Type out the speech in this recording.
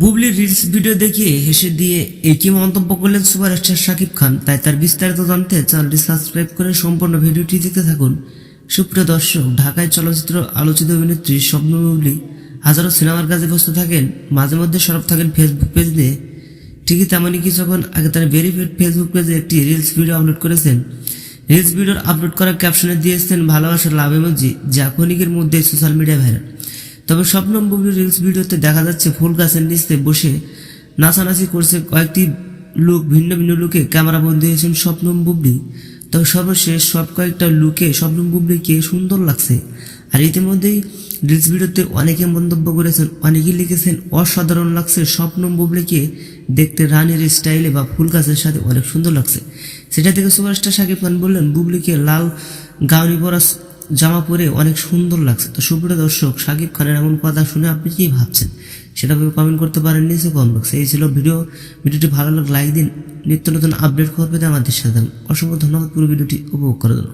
বুবলির reels video দেখিয়ে হেসে দিয়ে একই মন্তব্য করলেন সুপারস্টার শাকিব খান। তাই তার বিস্তারিত জানতে চ্যানেলটি সাবস্ক্রাইব করে সম্পূর্ণ ভিডিওটি দেখতে থাকুন। সুপ্রিয় দর্শক, ঢাকায় চলচ্চিত্র আলোচিত অভিনেত্রী স্বপ্ন বুবলি হাজারো সিনেমার কাজে ব্যস্ত থাকেন। মাঝে মধ্যে সরব থাকেন ফেসবুক পেজ নিয়ে। ঠিকই তেমনই কিছুক্ষণ আগে তার ভেরিফাইড ফেসবুক পেজে একটি রিলস ভিডিও আপলোড করেছেন। রিলস ভিডিওর আপলোড করার ক্যাপশনে দিয়েছেন, ভালোবাসার লাভ এমজি যা ক্ষণিকের মধ্যে সোশ্যাল মিডিয়ায় ভাইরাল তবে স্বপ্নম বুবলির রিলস ভিডিওতে দেখা যাচ্ছে ফুল গাছের নিচে বসে নাচানাচি করছে কয়েকটি লুক ভিন্ন ভিন্ন লুকে ক্যামেরা বন্দী হয়েছেন স্বপ্নম বুবলি তবে সর্বশেষ সব কয়েকটা লুকে স্বপ্নম বুবলিকে সুন্দর লাগছে। আর ইতিমধ্যেই রিলস ভিডিওতে অনেকে মন্তব্য করেছেন, অনেকেই লিখেছেন, অসাধারণ লাগছে স্বপ্নম বুবলিকে দেখতে রানীর স্টাইলে বা ফুল গাছের সাথে অনেক সুন্দর লাগছে। সেটা থেকে সুপারস্টার শাকিব খান বললেন বুবলিকে লাল গাউনি পরা জামা পরে অনেক সুন্দর লাগছে। তো সুপ্রিয় দর্শক, শাকিব খানের এমন কথা শুনে আপনি কি ভাবছেন? সেটা কমেন্ট করতে পারেন নিচে কমেন্ট বক্সে এই ছিল ভিডিও। ভিডিওটি ভালো লাগলে লাইক দিন। নিত্য নতুন আপডেট খবর পেতে আমাদের সাথে। অসংখ্য ধন্যবাদ। পুরো ভিডিওটি উপভোগ করে দিন